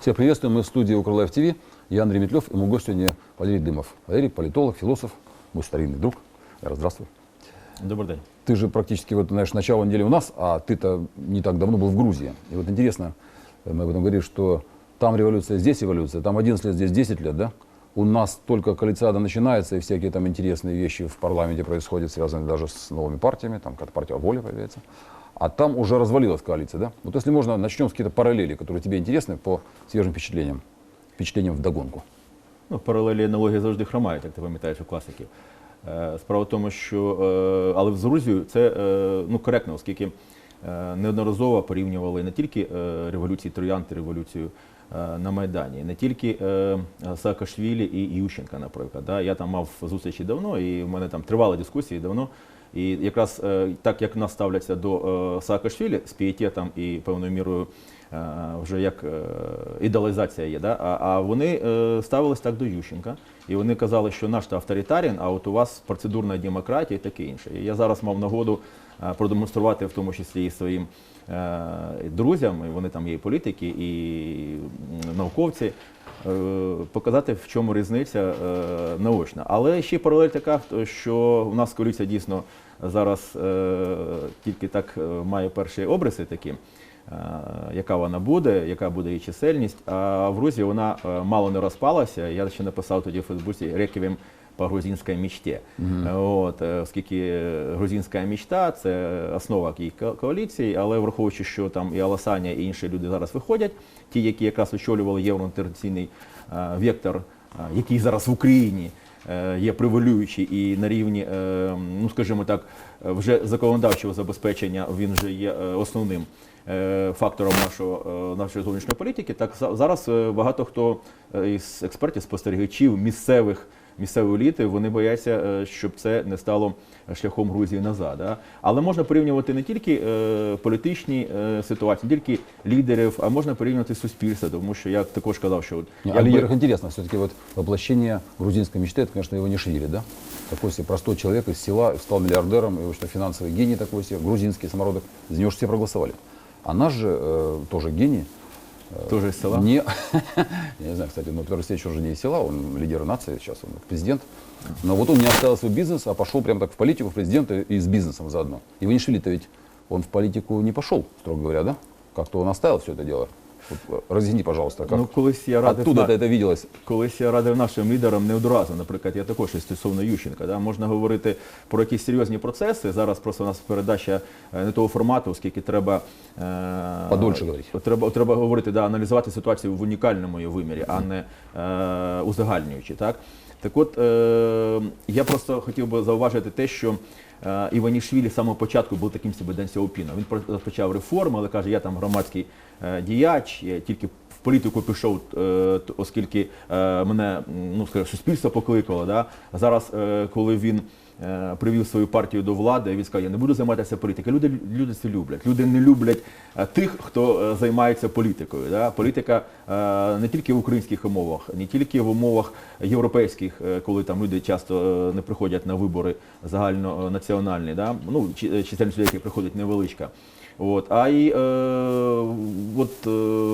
Всех приветствуем. Мы в студии Укрлайф ТВ. Я Андрей Метлев и мой гость сегодня Валерий Дымов. Валерий – политолог, философ, мой старинный друг. Вера, здравствуй. Добрий день. Ты же практически, вот, знаешь, начало недели у нас, а ты-то не так давно был в Грузии. И вот интересно, э, мы об этом говорили, что там революция, здесь революция, там 11 лет, здесь 10 лет, да? У нас только коалициада начинается, и всякие там интересные вещи в парламенте происходят, связанные даже с новыми партиями, там какая-то партия воли появляется. А там уже развалилась коалиция, да? Вот если можно, начнем с каких-то параллелей, которые тебе интересны по свежим впечатлениям, впечатлениям вдогонку. Ну, паралелі аналогії завжди хромають, як ти пам'ятаєш у класиків. Е, Справа в тому, що е, але з Грузією це е, ну, коректно, оскільки неодноразово порівнювали не тільки революції Троянти, революцію на Майдані, не тільки Саакашвілі і Ющенка, наприклад. Я там мав зустрічі давно, і в мене там тривали дискусії давно. І якраз е, так як нас ставляться до е, Саакашвілі з пієтетом і певною мірою е, вже як ідеалізація є, да? а, вони ставились так до Ющенка. І вони казали, що наш авторитарін, а от у вас процедурна демократія і таке інше. І я зараз мав нагоду продемонструвати, в тому числі і своїм е, друзям, вони там є і політики, і науковці, е, показати, в чому різниця е, наочна. Але ще паралель така, що у нас коаліція дійсно зараз е, тільки так е, має перші обриси такі. е, Яка вона буде, яка буде її чисельність. А в Грузії вона е, мало не розпалася. Я ще написав тоді в Фейсбуці реквієм по грузинській мічті. От, е, оскільки грузинська мічта це основа коаліції, але враховуючи, що там і Аласаня, і інші люди зараз виходять, ті, які якраз очолювали євроінтеграційний е, вектор, е, який зараз в Україні е, є превалюючий і на рівні, ну скажімо так, вже законодавчого забезпечення він вже є основним фактором нашого, нашої зовнішньої політики. Так зараз багато хто із експертів, спостерігачів, місцевих Місцевої еліти вони бояться, е, щоб це не стало шляхом Грузії назад. Да? Але можна порівнювати не тільки е, політичні е, ситуації, не тільки лідерів, а можна порівнювати суспільство, тому що я також казав, що от, А якби- лидерах интересно, все-таки вот воплощение грузинской мечты, это, конечно, Иванишвили, да? Такой себе простой человек из села, стал миллиардером, и, в общем, финансовый гений такой себе, грузинский самородок, за него же все проголосовали. А наш же э, тоже гений, теж із села. не, я не знаю, кстати, но Петр Алексеевич уже не из села, он лидер нации, сейчас он президент. Но вот он не оставил свой бизнес, а пошел прямо так в политику, в президента и с бизнесом заодно. Иванишвили-то ведь он в политику не пошел, строго говоря, да? Как-то он оставил все это дело. Вот, э, разъясни, пожалуйста, как Ну, колись я радив оттуда на- это виделось. Колись я радив нашим лідерам не одразу. Наприклад, я також і стосовно Ющенка. Да? Можна говорити про якісь серйозні процеси. Зараз просто у нас передача е, не того формату, оскільки треба е, Подольше говорити. Треба, треба говорити, да, аналізувати ситуацію в унікальному її вимірі, а не е, узагальнюючи. Так? Так от е, я просто хотів би зауважити те, що е, Іванішвілі з самого початку був таким собі Ден Сяопіном. Він про- почав реформи, але каже, я там громадський е, діяч, я тільки в політику пішов, е, оскільки е, мене ну, скажу, суспільство покликало. Да? Зараз, е, коли він е, привів свою партію до влади, він сказав, я не буду займатися політикою. Люди, люди це люблять. Люди не люблять е, тих, хто е, займається політикою. Да? Політика е, не тільки в українських умовах, не тільки в умовах європейських, е, коли там люди часто е, не приходять на вибори загальнонаціональні. Да? Ну, е, чисельність людей, які приходять невеличка. От, а і е, от, е,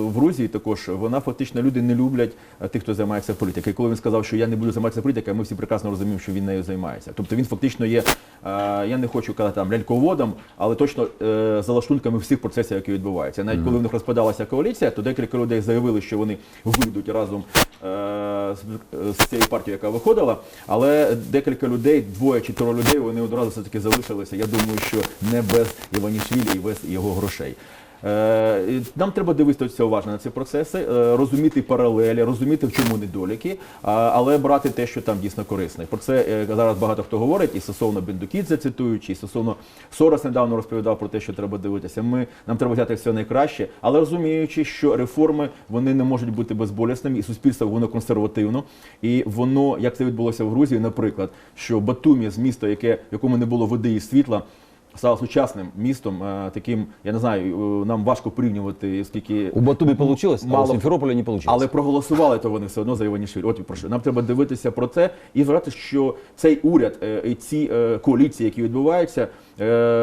в Грузії також вона фактично люди не люблять е, тих, хто займається політикою. І коли він сказав, що я не буду займатися політикою, ми всі прекрасно розуміємо, що він нею займається. Тобто він фактично є, е, я не хочу казати там ляльководом, але точно е, за всіх процесів, які відбуваються. Навіть коли в них розпадалася коаліція, то декілька людей заявили, що вони вийдуть разом е, з, цією партією, яка виходила. Але декілька людей, двоє чи троє людей, вони одразу все таки залишилися. Я думаю, що не без Іванішвілі і без його грошей. Е, Нам треба дивитися уважно на ці процеси, е, розуміти паралелі, розуміти, в чому недоліки, але брати те, що там дійсно корисне. Про це е, зараз багато хто говорить, і стосовно Бендукідзе цитуючи, і стосовно Сорос недавно розповідав про те, що треба дивитися. Ми нам треба взяти все найкраще, але розуміючи, що реформи вони не можуть бути безболісними, і суспільство воно консервативно. І воно, як це відбулося в Грузії, наприклад, що Батумі з міста, яке якому не було води і світла. Стала сучасним містом, е, таким, я не знаю, е, нам важко порівнювати, скільки У Батуми получилось, а у мало- Симферополя не получилось. але проголосували то вони все одно за Іванішвілі. От і про що. Нам треба дивитися про це і вважати, що цей уряд е, і ці коаліції, які відбуваються,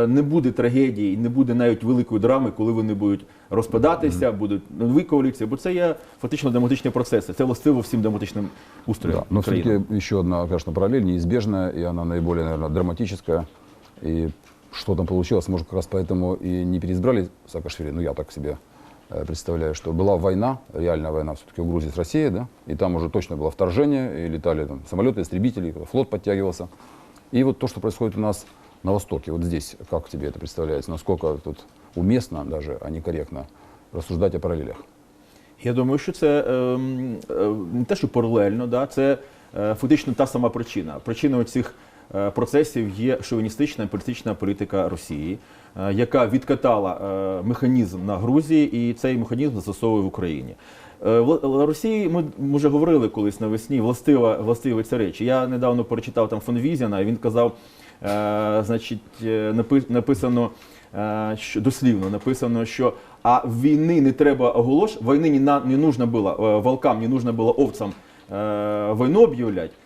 не буде трагедії, не буде навіть великої драми, коли вони будуть розпадатися, будуть нові коаліції, бо це є фактично демократичні процеси. Це властиво всім демократичним устроям. Да, но України. все-таки еще одна, конечно, параллель неизбежная, и она наиболее, наверное, драматическая. И что там получилось, может, как раз поэтому и не переизбрали Саакашвили, ну, я так себе э, представляю, что была война, реальная война все-таки в Грузии с Россией, да, и там уже точно было вторжение, и летали там самолеты, истребители, флот подтягивался. И вот то, что происходит у нас на Востоке, вот здесь, как тебе это представляется, насколько тут уместно даже, а не корректно рассуждать о параллелях? Я думаю, що це ем, е, не те, що паралельно, да, це е, фактично та сама причина. Причиною цих е, процесів є шовіністична політична політика Росії, е, яка відкатала е, механізм на Грузії, і цей механізм застосовує в Україні. Е, Росії ми вже говорили колись навесні, властива, властиві це речі. Я недавно перечитав там фон Візіна, і він казав, е, значить, е, написано е, що дослівно написано, що а війни не треба оголош, війни не, на- не нужно было, е, волкам не нужно было овцам е, війну об'являти, е,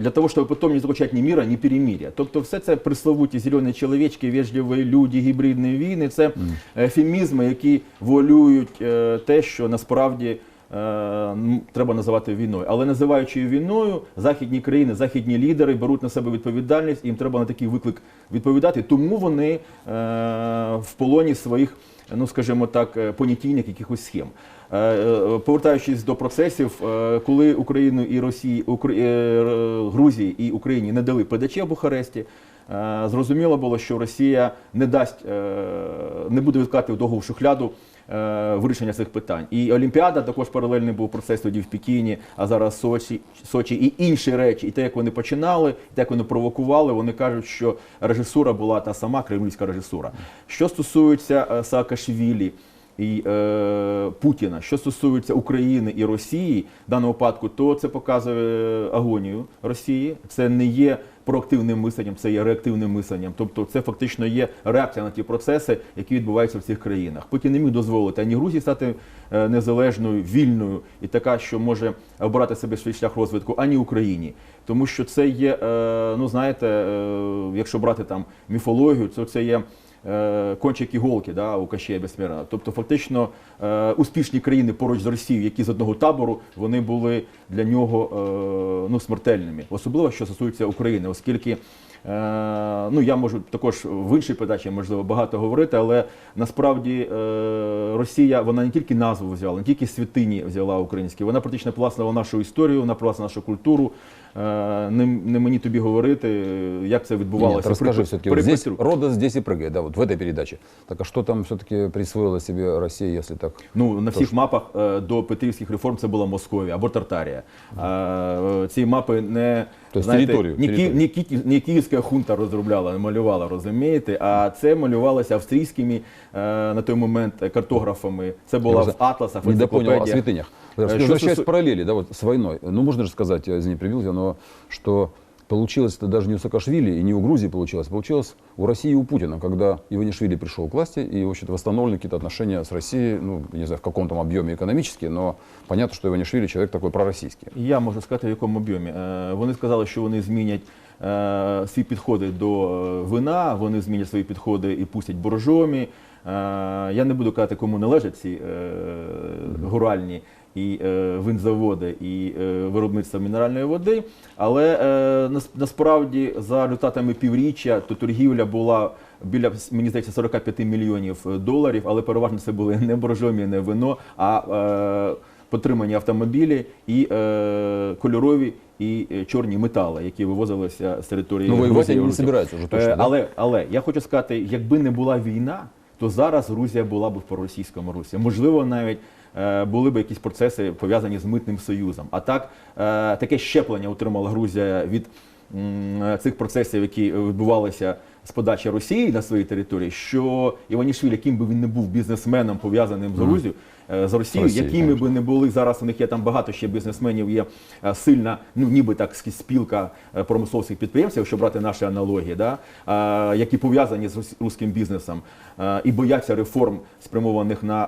для того, щоб потім не заключати ні міра, ні перемир'я. Тобто все це присловуті зелені чоловічки, вежливі люди, гібридні війни, це ефемізми, які волюють е, те, що насправді треба називати війною. Але називаючи її війною, західні країни, західні лідери беруть на себе відповідальність, і їм треба на такий виклик відповідати. Тому вони е, в полоні своїх, ну скажімо так, е, понятійних якихось схем. Е, е, Повертаючись до процесів, коли Україну і Росії, Грузії і Україні не дали ПДЧ в Бухаресті. Зрозуміло було, що Росія не дасть, не буде відкати довго в шухляду вирішення цих питань. І Олімпіада також паралельний був процес тоді в Пекіні, а зараз Сочі, Сочі і інші речі, і те, як вони починали, і те, як вони провокували, вони кажуть, що режисура була та сама кремлівська режисура. Що стосується е, Саакашвілі, і е, Путіна. Що стосується України і Росії в даному випадку, то це показує агонію Росії. Це не є проактивним мисленням, це є реактивним мисленням. Тобто це фактично є реакція на ті процеси, які відбуваються в цих країнах. Путін не міг дозволити ані Грузії стати е, незалежною, вільною і така, що може обирати себе свій шлях розвитку, ані Україні. Тому що це є, е, ну знаєте, е, якщо брати там міфологію, то це є кончик іголки да, у Кащея Безсмірна. Тобто, фактично, е, успішні країни поруч з Росією, які з одного табору, вони були для нього е, ну, смертельними. Особливо, що стосується України, оскільки. Е, ну, я можу також в іншій передачі можливо багато говорити, але насправді е, Росія вона не тільки назву взяла, не тільки святині взяла українські, вона практично пласнула нашу історію, вона пласнула нашу культуру. Е, не, не мені тобі говорити, як це відбувалося. Нет, расскажи при- все-таки. при Вот здесь Петру. рода здесь и прыгай, да, вот в этой передаче. Так а что там все-таки присвоила себе Россия, если так? Ну, на всіх мапах е, до петрівських реформ це була Московія або Тартарія. Е, ці мапи не Тобто територію, ні, Ки- територію. ні, Ки- ні київська хунта розробляла, не малювала, розумієте? А це малювалося австрійськими е, на той момент картографами. Це було в просто атласах, в Не допонял о енциклопедіях. святынях. Э, Возвращаясь что к сосу- параллели, да, вот с войной. Ну, можно же сказать, я, извини, прибил тебя, но что получилось это даже не у Саакашвили и не у Грузии получилось, получилось у России и у Путина, когда Иванишвили пришел к власти и, в общем-то, восстановлены какие-то отношения с Россией, ну, не знаю, в каком там объеме экономически, но понятно, что Иванишвили человек такой пророссийский. Я можу сказати, в якому об'ємі. Е, Вони сказали, що вони змінять е, свої підходи до е, вина, вони змінять свої підходи і пустять боржомі. Е, Я не буду казати, кому належать ці е, гуральні і е, винзаводи, і е, виробництво мінеральної води. Але е, насправді за результатами півріччя то торгівля була біля мені здається 45 мільйонів доларів, але переважно це були не боржомі, не вино, а е, потримані автомобілі і е, кольорові і чорні метали, які вивозилися з території Ну, воювати не Грузії. собираються вже точно, Е, але, але я хочу сказати, якби не була війна, то зараз Грузія була б в проросійському русі. Можливо, навіть були б якісь процеси пов'язані з митним союзом. А так е, таке щеплення отримала Грузія від цих процесів, які відбувалися з подачі Росії на своїй території, що Іванішвілі, яким би він не був бізнесменом пов'язаним з Грузією, е, з Росією, Росією, якими би не були зараз. У них є там багато ще бізнесменів. Є е, сильна, ну ніби так спілка е, промисловських підприємців, якщо брати наші аналогії, да, е, які пов'язані з руським бізнесом е, і бояться реформ, спрямованих на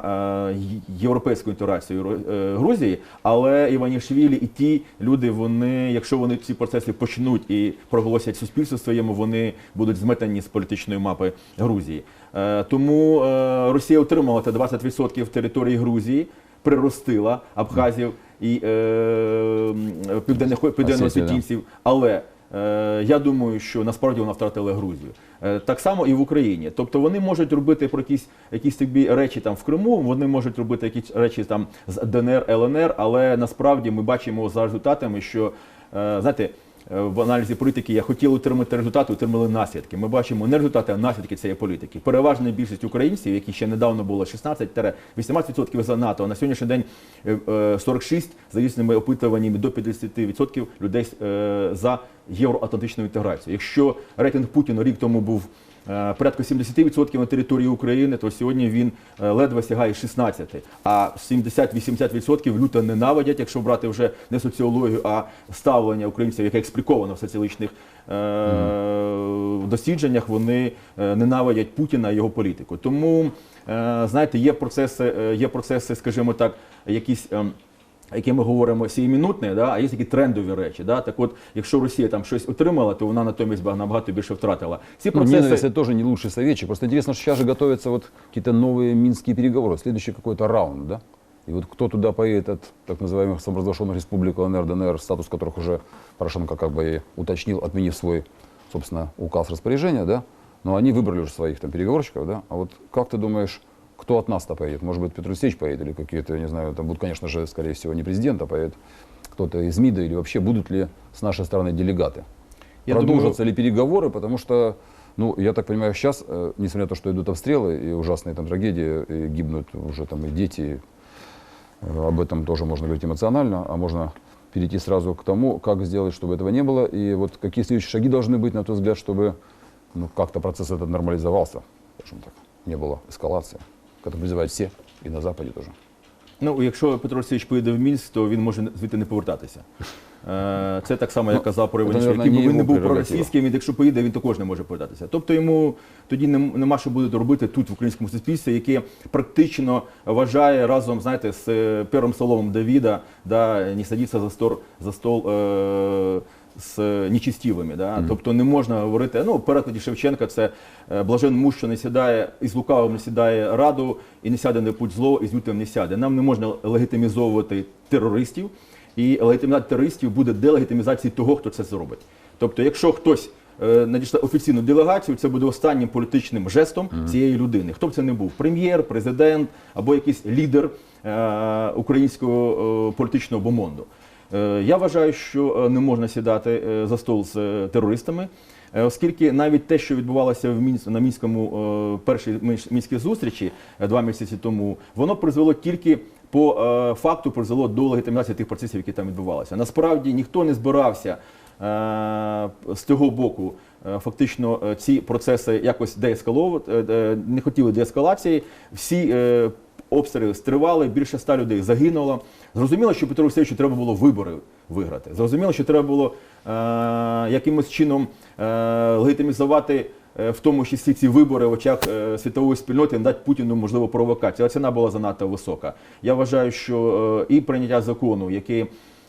е, європейську інтеграцію е, Грузії. Але Іванішвілі і ті люди, вони, якщо вони ці процеси почнуть і проголосять суспільству своєму, вони будуть зметені з політичної мапи Грузії. Е, Тому е, Росія отримала те 20% території Грузії, приростила Абхазів і е, м, південних південно-осетінців. Але е, я думаю, що насправді вона втратила Грузію. Е, так само і в Україні. Тобто вони можуть робити про якісь, якісь тобі речі там в Криму, вони можуть робити якісь речі там з ДНР, ЛНР, але насправді ми бачимо за результатами, що е, знаєте. Е, В аналізі політики я хотів отримати результати, отримали наслідки. Ми бачимо не результати, а наслідки цієї політики. Переважна більшість українців, які ще недавно було 16-18% за НАТО, а на сьогоднішній день е, е, 46 за різними опитуваннями до 50% людей е, за євроатлантичну інтеграцію. Якщо рейтинг Путіна рік тому був е, порядку 70% на території України, то сьогодні він е, ледве сягає 16%. А 70-80% люто ненавидять, якщо брати вже не соціологію, а ставлення українців, яке експліковано в соціологічних е, дослідженнях, вони е, ненавидять Путіна і його політику. Тому, е, знаєте, є процеси, е, є процеси, скажімо так, якісь ем, які ми говоримо сіємінутне, да, а є такі трендові речі. Да? Так от, якщо Росія там щось отримала, то вона натомість ба- набагато більше втратила. Ці Ну, процеси ненависть это тоже не лучший советчик. Просто интересно, что сейчас же готовятся вот какие-то новые минские переговоры, следующий какой-то раунд, да? И вот кто туда поедет от так называемых самопровозглашенных республик ЛНР, ДНР, статус которых уже Порошенко как бы и уточнил, отменив свой, собственно, указ распоряжения, да? Но они выбрали уже своих там переговорщиков, да? А вот как ты думаешь, кто от нас-то поедет? Может быть, Петр Алексеевич поедет или какие-то, я не знаю, там будут, конечно же, скорее всего, не президент, а поедет кто-то из МИДа или вообще будут ли с нашей стороны делегаты? Я Продолжатся ли переговоры, потому что, ну, я так понимаю, сейчас, э, несмотря на то, что идут обстрелы и ужасные там трагедии, и гибнут уже там и дети, э, об этом тоже можно говорить эмоционально, а можно перейти сразу к тому, как сделать, чтобы этого не было, и вот какие следующие шаги должны быть, на твой взгляд, чтобы ну, как-то процесс этот нормализовался, скажем так, не было эскалации, как призывают все, и на Западе тоже. Ну, якщо Петро Олексійович поїде в Мінськ, то він може звідти не повертатися. Е, Це так само, як Ну, казав про це, Іванішвілі, який би не він не був проросійським, він якщо поїде, він також не може повертатися. Тобто йому тоді нема що буде робити тут, в українському суспільстві, яке практично вважає разом, знаєте, з е, першим соломом Давіда, да, не садиться за стол, за стол е, з нечистівими. Да? Тобто не можна говорити, ну, в перекладі Шевченка це е, блажен муж, що не сідає, із лукавим не сідає раду, і не сяде на путь зло, і з лютим не сяде. Нам не можна легітимізовувати терористів, і легітимізація терористів буде делегітимізацією того, хто це зробить. Тобто, якщо хтось е, надійшла офіційну делегацію, це буде останнім політичним жестом цієї людини. Хто б це не був? Прем'єр, президент або якийсь лідер е, українського е, політичного бомонду. Е, Я вважаю, що е, не можна сідати е, за стол з терористами, оскільки навіть те, що відбувалося в Мінськ, на мінському першій Мінськ- мінській зустрічі два місяці тому, воно призвело тільки по факту призвело до легітимізації тих процесів, які там відбувалися. Насправді ніхто не збирався з цього боку. Фактично ці процеси якось деескаловувати, не хотіли деескалації. Всі обстріли стривали, більше ста людей загинуло. Зрозуміло, що Петру Олексійовичу треба було вибори виграти. Зрозуміло, що треба було е, якимось чином е, легітимізувати. е, В тому числі ці вибори в очах е, світової спільноти дати Путіну можливо провокацію. Але ціна була занадто висока. Я вважаю, що е, і прийняття закону, який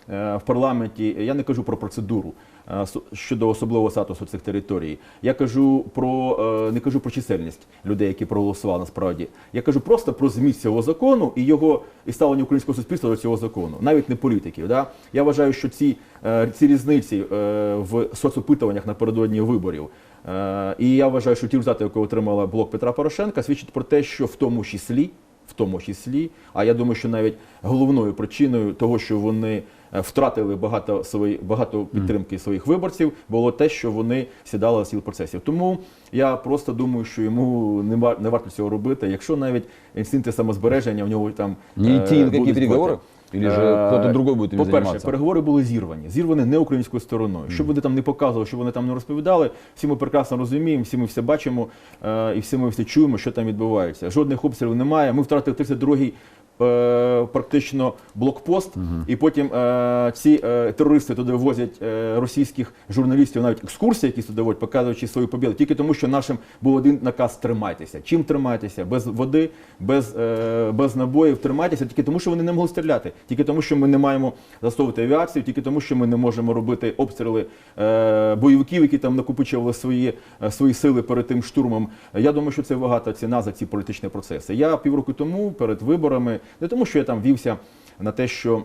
в парламенті, я не кажу про процедуру е, щодо особливого статусу цих територій. Я кажу про е, не кажу про чисельність людей, які проголосували насправді. Я кажу просто про зміст цього закону і його і ставлення українського суспільства до цього закону, навіть не політиків. Да? Я вважаю, що ці, е, ці різниці е, в соцопитуваннях напередодні виборів. е, І я вважаю, що ті результати, які отримала блок Петра Порошенка, свідчать про те, що в тому числі в тому числі. А я думаю, що навіть головною причиною того, що вони е, втратили багато свої багато підтримки своїх виборців, було те, що вони сідали за стіл процесів. Тому я просто думаю, що йому не вар- не варто цього робити. Якщо навіть інстинкти самозбереження в нього там Не ни на переговоры? проти. Или же Е, кто-то другой будет По-перше, заниматься? переговори були зірвані. Зірвані не українською стороною. Що вони там не показували, що вони там не розповідали, всі ми прекрасно розуміємо, всі ми все бачимо е, і всі ми все чуємо, що там відбувається. Жодних обстрілів немає. Ми втратили 32-й е, практично блокпост, і потім е, ці е, терористи туди возять е, російських журналістів, навіть екскурсії, які туди водять, показуючи свою побіду, тільки тому, що нашим був один наказ тримайтеся. Чим тримайтеся? Без води, без, е, без набоїв, тримайтеся, тільки тому, що вони не могли стріляти, тільки тому, що ми не маємо застосовувати авіацію, тільки тому, що ми не можемо робити обстріли е, бойовиків, які там накопичували свої, е, свої сили перед тим штурмом. Я думаю, що це багата ціна за ці політичні процеси. Я півроку тому перед виборами, не тому, що я там вівся на те, що е,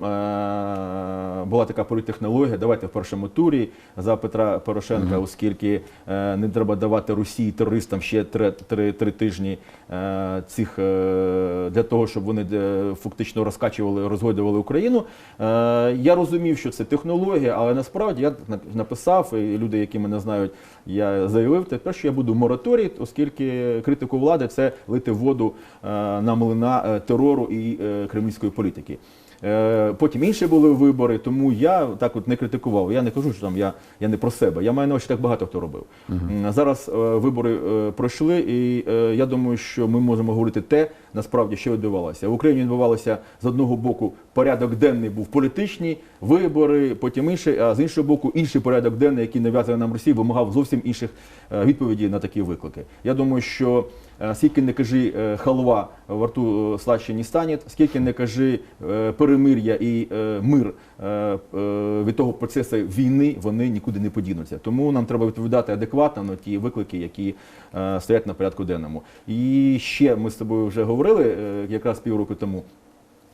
була така політтехнологія, давайте в першому турі за Петра Порошенка, оскільки е, не треба давати Росії терористам ще три, три, три тижні е, цих е, для того, щоб вони е, фактично розкачували, розгойдували Україну. Е, я розумів, що це технологія, але насправді я написав, і люди, які мене знають, я заявив тепер, що я буду мораторій, оскільки критику влади це лити воду е, на млина е, терору і кремлівської політики. Е, Потім інші були вибори, тому я так от не критикував. Я не кажу, що там я, я не про себе. Я маю на увазі, так багато хто робив. М, Зараз е, вибори е, пройшли, і е, я думаю, що ми можемо говорити те, насправді, що відбувалося. В Україні відбувалося з одного боку порядок денний був політичний, вибори, потім інший, а з іншого боку, інший порядок денний, який нав'язує нам Росія, вимагав зовсім інших відповідей на такі виклики. Я думаю, що скільки не кажи е, халва во рту е, слаще не стане, скільки не кажи е, перемир'я і е, мир е, е, від того процесу війни, вони нікуди не подінуться. Тому нам треба відповідати адекватно на ті виклики, які е, стоять на порядку денному. І ще ми з тобою вже говорили е, якраз півроку тому.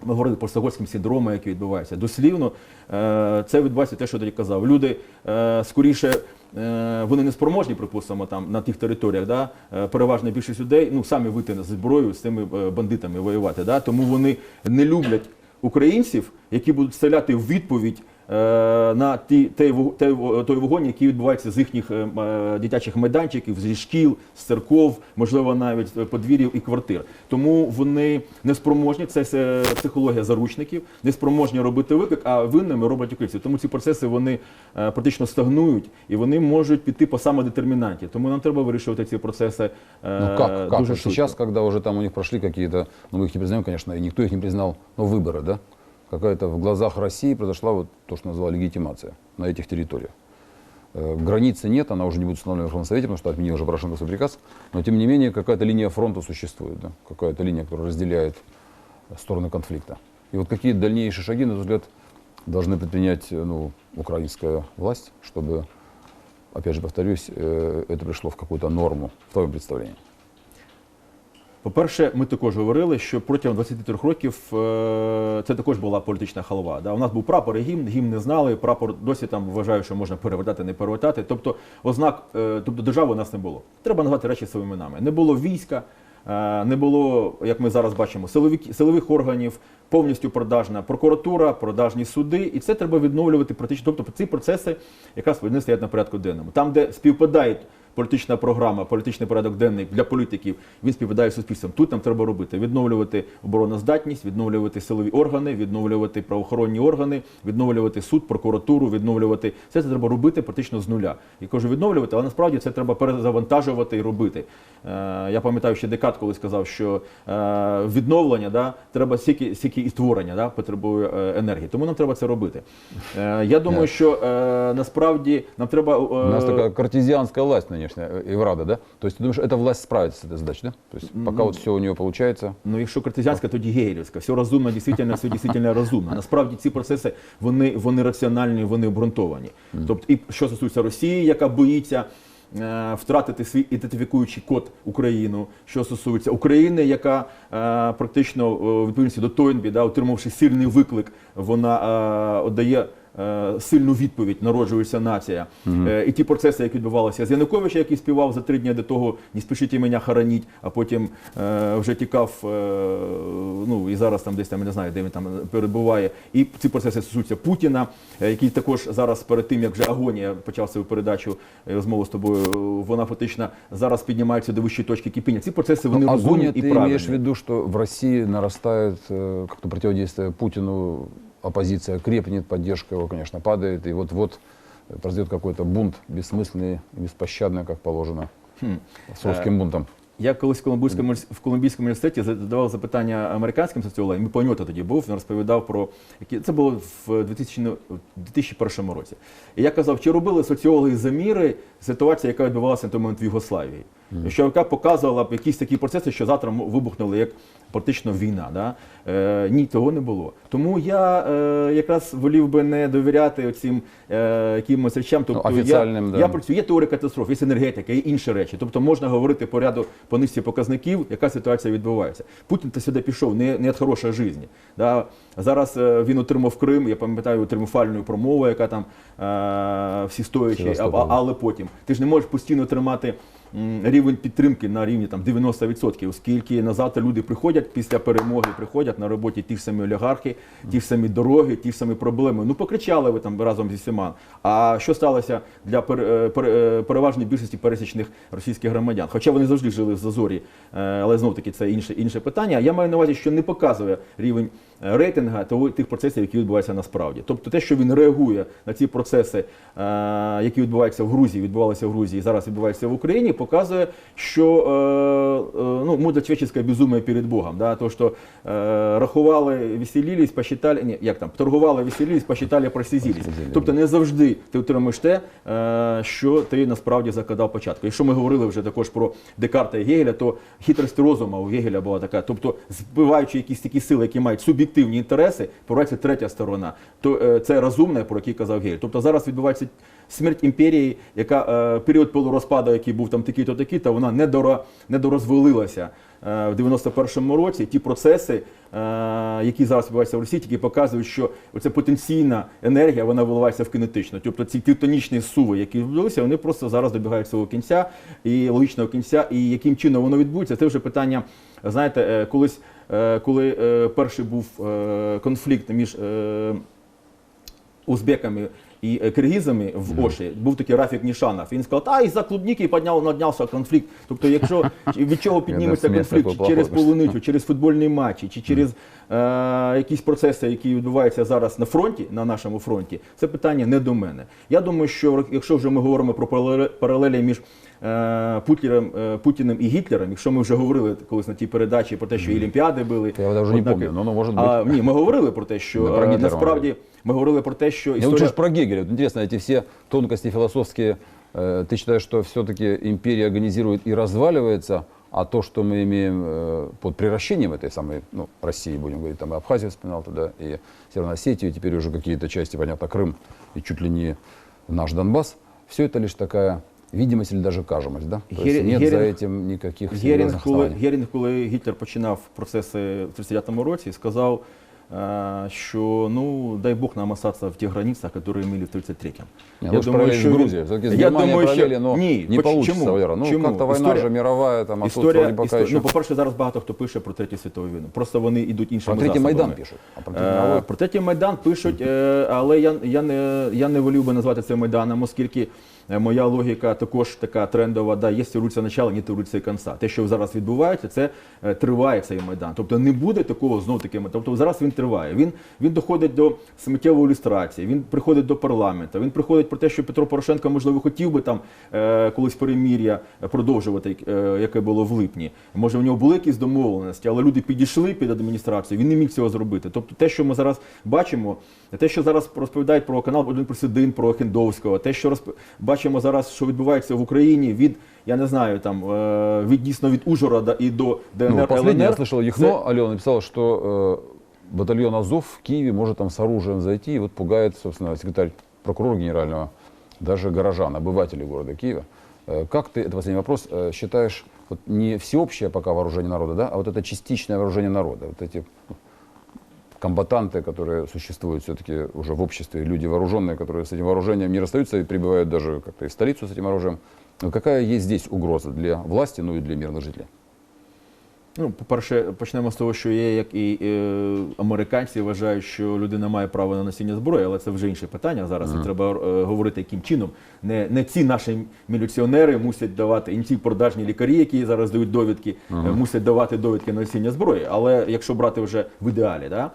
Ми говорили про стокгольмський синдром, який відбувається. Дослівно е, це відбувається те, що тоді казав. Люди е, скоріше. Е, Вони не спроможні, припустимо, там на тих територіях, да? е, переважна більшість людей ну самі вийти на зброю з цими е, бандитами воювати. Да? Тому вони не люблять українців, які будуть стріляти в відповідь на ті, той, вог- той, во- той вогонь, який відбувається з їхніх е, м, е, дитячих майданчиків, зі шкіл, з церков, можливо, навіть з подвір'їв і квартир. Тому вони не спроможні, це е, психологія заручників, не спроможні робити виклик, а винними роблять українців. Тому ці процеси вони е, практично стагнують і вони можуть піти по самодетермінанті. Тому нам треба вирішувати ці процеси е, Ну как, как? дуже Вот швидко. сейчас, когда уже там у них прошли какие-то, ну мы их не признаем, конечно, и никто их не признал, но выборы, да? Какая-то в глазах России произошла вот то, что назвала легитимация на этих территориях. Э, Границы нет, она уже не будет установлена в Совете, потому что отменил уже Порошенко свой приказ. Но тем не менее какая-то линия фронта существует, да? какая-то линия, которая разделяет стороны конфликта. И вот какие дальнейшие шаги, на твой взгляд, должны предпринять э, ну, украинская власть, чтобы, опять же повторюсь, э, это пришло в какую-то норму, в твоем представлении? По-перше, ми також говорили, що протягом 23 років е, це також була політична халва. Да? У нас був прапор і гімн, гімн не знали, прапор досі там вважаю, що можна перевертати, не перевертати. Тобто ознак, е, тобто держави у нас не було. Треба назвати речі своїми іменами. Не було війська, е, не було, як ми зараз бачимо, силовик, силових органів, повністю продажна прокуратура, продажні суди, і це треба відновлювати практично. Тобто ці процеси якраз вони стоять на порядку денному. Там, де співпадають політична програма, політичний порядок денний для політиків, він співпадає з суспільством. Тут нам треба робити: відновлювати обороноздатність, відновлювати силові органи, відновлювати правоохоронні органи, відновлювати суд, прокуратуру, відновлювати все це треба робити практично з нуля. Я кажу відновлювати, але насправді це треба перезавантажувати і робити. Е, я пам'ятаю, ще Декат колись сказав, що е, відновлення да, треба стільки, стільки і створення да, потребує е, енергії. Тому нам треба це робити. Е, я думаю, Да. що е, насправді нам треба. е, У нас такая картезианская власть нынешняя, э, Еврада, да? То есть ты думаешь, эта власть справится с этой задачей, да? То есть пока вот все у нее получается, Ну, якщо картезіанська, тоді гегелівська. Все розумно, дійсно, все дійсно розумно. Насправді ці процеси вони, вони раціональні, вони обґрунтовані. Тобто, і що стосується Росії, яка боїться. е, Втратити свій ідентифікуючий код Україну, що стосується України, яка е, практично е, у відповідності до Тойнбі, да, отримавши сильний виклик, вона е, отдає е, сильну відповідь народжується нація. Е, і ті процеси, які відбувалися з Януковича, який співав за три дні до того, не спішіть мене хороніть, а потім е, вже тікав, е, ну і зараз там десь там я не знаю, де він там перебуває. І ці процеси стосуються Путіна, е, який також зараз перед тим, як вже агонія почав свою передачу е, розмову з тобою, е, вона фактично зараз піднімається до вищої точки кипіння. Ці процеси вони Ну, розумні і ты правильні. имеешь в виду, что в России нарастает э, как-то противодействие Путину, оппозиция крепнет, поддержка его, конечно, падает, и вот-вот э, произойдет какой-то бунт бессмысленный и беспощадный, как положено, с русским бунтом. Я колись в Колумбійському, універс- в Колумбійському університеті задавав запитання американським соціологам, Міпаньота тоді був, він розповідав про які це було в 2000, в 2001 році. І я казав, чи робили соціологи заміри ситуації, яка відбувалася на той момент в Югославії, що яка показувала б якісь такі процеси, що завтра вибухнули як практично війна. Да? Е, ні, того не було. Тому я е, якраз волів би не довіряти цим е, якимось речам. Тобто офіціальним, я, да. я працюю, є теорія катастроф, є енергетика, є інші речі. Тобто можна говорити по ряду по низці показників, яка ситуація відбувається. Путін та сюди пішов не, не від хорошої житті. Да? Зараз е, він отримав Крим, я пам'ятаю тріумфальну промову, яка там е, всі стоячі, а, але потім. Ти ж не можеш постійно тримати рівень підтримки на рівні там 90%, оскільки назад люди приходять після перемоги, приходять на роботі ті ж самі олігархи, ті ж самі дороги, ті ж самі проблеми. Ну покричали ви там разом зі всіма. А що сталося для е, е, переважної більшості пересічних російських громадян? Хоча вони завжди жили в зазорі, е, але знов таки це інше інше питання. Я маю на увазі, що не показує рівень рейтинга того тих процесів, які відбуваються насправді. Тобто те, що він реагує на ці процеси, е, які відбуваються в Грузії, відбувалися в Грузії, і зараз відбуваються в Україні, показує, що е, е, ну, мудро человеческое безумие перед Богом. Да? То, що рахували, веселились, посчитали, ні, як там, торгували, веселились, посчитали, просізілись. Тобто не завжди ти отримаєш те, що ти насправді закладав початку. Якщо ми говорили вже також про Декарта і Гегеля, то хитрість розуму у Гегеля була така. Тобто, збиваючи якісь такі сили, які мають суб'єктивні інтереси, появляється третя сторона. То е, це розумне, про який казав Гегель. Тобто зараз відбувається смерть імперії, яка е, період полурозпаду, який був там такий-то такий, то вона недоро, недорозвалилася. Е, В 91-му році ті процеси, які зараз відбуваються в Росії, тільки показують, що оця потенційна енергія вона виливається в кинетичну. Тобто ці тектонічні суви, які відбулися, вони просто зараз добігають свого кінця і логічного кінця. І яким чином воно відбудеться, це вже питання. Знаєте, колись, коли е, перший був е, конфлікт між е, узбеками і е, киргизами в Оші був такий Рафік Нішанов. Він сказав, та із-за клубніки підняв, наднявся конфлікт. Тобто, якщо від чого підніметься конфлікт такий через полуницю, через футбольні матчі, чи через е, якісь процеси, які відбуваються зараз на фронті, на нашому фронті, це питання не до мене. Я думаю, що якщо вже ми говоримо про паралелі між е, Путлером, е, Путіним і Гітлером, якщо ми вже говорили колись на тій передачі про те, що і Олімпіади були. Я вже не однак- помню, но, ну, може А, ні, ми говорили про те, що Ми про е, Гітлера насправді ми говорили про те, що Я історія... лучше ж про Гегеля. Вот интересно, эти все тонкости философские, э, ты считаешь, что все-таки империя организирует и разваливается, а то, что мы имеем э, под превращением этой самой ну, России, будем говорить, там и Абхазию вспоминал туда, и Северную Осетию, и теперь уже какие-то части, понятно, Крым и чуть ли не наш Донбасс, все это лишь такая видимость или даже кажемость, да? То есть Геринг- нет за этим никаких Герінг, коли. Герінг, коли Гітлер починав процеси в 39-му році, сказав, е, що ну дай Бог нам остаться в тих границях, які мали в 33-му. Не, ну, с він- Грузией. Все-таки я Германией що но ні, не получится, чому? Валера. Ну, Чому? как-то Історія- же мировая, там, а Історія, вроде пока історія, ну, по-перше, зараз багато хто пише про Третю світову війну. Просто вони йдуть іншими Про засобами. Майдан пишуть, а про третій Е, Про третій Майдан пишуть, е, але я, я, не, я не волів би назвати це Майданом, оскільки моя логіка також така трендова, да, є руця начала, ні руця кінця. Те, що зараз відбувається, це е, триває цей Майдан. Тобто не буде такого знов таки. Тобто зараз він триває. Він, він доходить до сміттєвої ілюстрації, він приходить до парламенту, він приходить про те, що Петро Порошенко, можливо, хотів би там е, колись перемір'я продовжувати, е, яке було в липні. Може, в нього були якісь домовленості, але люди підійшли під адміністрацію, він не міг цього зробити. Тобто те, що ми зараз бачимо, те, що зараз розповідають про канал 1 плюс 1, про Хендовського, те, що розп бачимо зараз, що відбувається в Україні від, я не знаю, там, е, від дійсно від Ужгорода і до ДНР, Ну, последнее я ЛНР, слышал, це- Яхно, Алена написала, что э, батальон Азов в Киеве может там с оружием зайти, и вот пугает, собственно, секретарь прокурора генерального, даже горожан, обывателей города Киева. Э, как ты, это последний вопрос, э, считаешь, вот не всеобщее пока вооружение народа, да, а вот это частичное вооружение народа, вот эти ну, комбатанты, которые существуют все-таки уже в обществе, люди вооруженные, которые с этим вооружением не расстаются и прибывают даже как-то и столицу с этим оружием. Какая есть здесь угроза для власти, ну и для мирных жителей? Ну, по-перше, почнемо з того, що є, як і е, американці вважають, що людина має право на носіння зброї, але це вже інше питання. Зараз і треба е, говорити, яким чином. Не, не ці наші міліціонери мусять давати, і не ці продажні лікарі, які зараз дають довідки, е, мусять давати довідки на носіння зброї. Але якщо брати вже в ідеалі, да?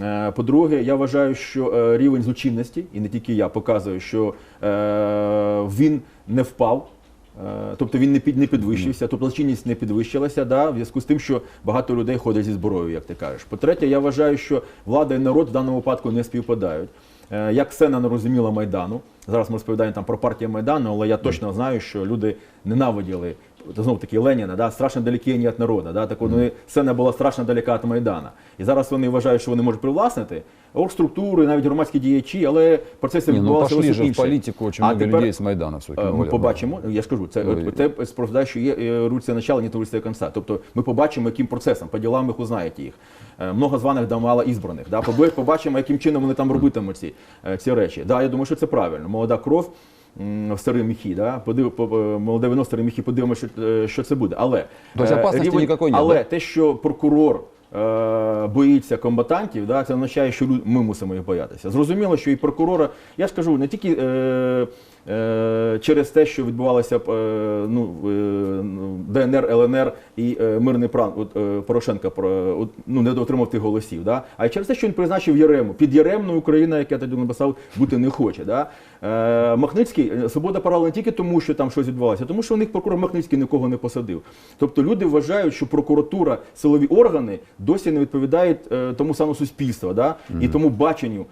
Е, По-друге, я вважаю, що е, рівень злочинності, і не тільки я, показує, що е, він не впав. Е, Тобто він не під не підвищився, тобто злочинність не підвищилася, да, в зв'язку з тим, що багато людей ходять зі зброєю, як ти кажеш. По-третє, я вважаю, що влада і народ в даному випадку не співпадають. Е, Як Сена не розуміла Майдану. Зараз ми розповідаємо там про партію Майдану, але я точно знаю, що люди ненавиділи знов таки Леніна, да, страшно далекі від народу. Да, так вони, сцена була страшно далека від Майдана. І зараз вони вважають, що вони можуть привласнити оргструктури, навіть громадські діячі, але процеси Не, ну відбувалися пошли же в очень А тепер- людей с Майдана. Е, Ми побачимо, я ж кажу, це, Ну, це сповідає, що є руця начала, не руця кінця. Тобто ми побачимо, яким процесом, по ділам їх узнаєте їх. Е, Много званих да мало ізбраних. Да? Побачимо, яким чином вони там робитимуть ці, е, ці речі. Да, я думаю, що це правильно. Молода кров в старі міхі, да? Подив, по- по- молоде вино в подивимося, що, е, що це буде. Але, Тобто е, ніякої нет, але те, що прокурор е, боїться комбатантів, да, це означає, що ми мусимо їх боятися. Зрозуміло, що і прокурора, я ж кажу, не тільки е, через те, що відбувалося е, ну, е, ДНР, ЛНР і е, мирний от, е, Порошенка ну, не отримав тих голосів, да? а й через те, що він призначив Єрему. Під Єремною Україна, як я тоді написав, бути не хоче. Да? Е, Махницький, е, свобода парала не тільки тому, що там щось відбувалося, а тому що у них прокурор Махницький нікого не посадив. Тобто люди вважають, що прокуратура, силові органи досі не відповідають е, тому самому суспільству, да? і тому баченню е,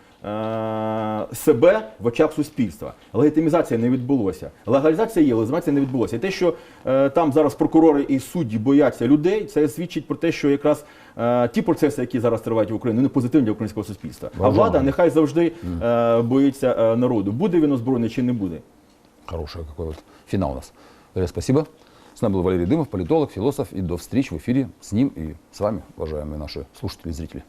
себе в очах суспільства. Легітимізація не відбулося. Легалізація є, легітимізація не відбулося. І те, що е, там зараз прокурори і судді бояться людей, це свідчить про те, що якраз е, ті процеси, які зараз тривають в Україні, вони позитивні для українського суспільства. А Бажано. влада нехай завжди е, боїться е, народу. Буде він озброєний чи не буде. Хороший какой вот финал у нас. Валерий, спасибо. С нами был Валерий Дымов, политолог, философ. И до встречи в эфире с ним и с вами, уважаемые наши слушатели и зрители.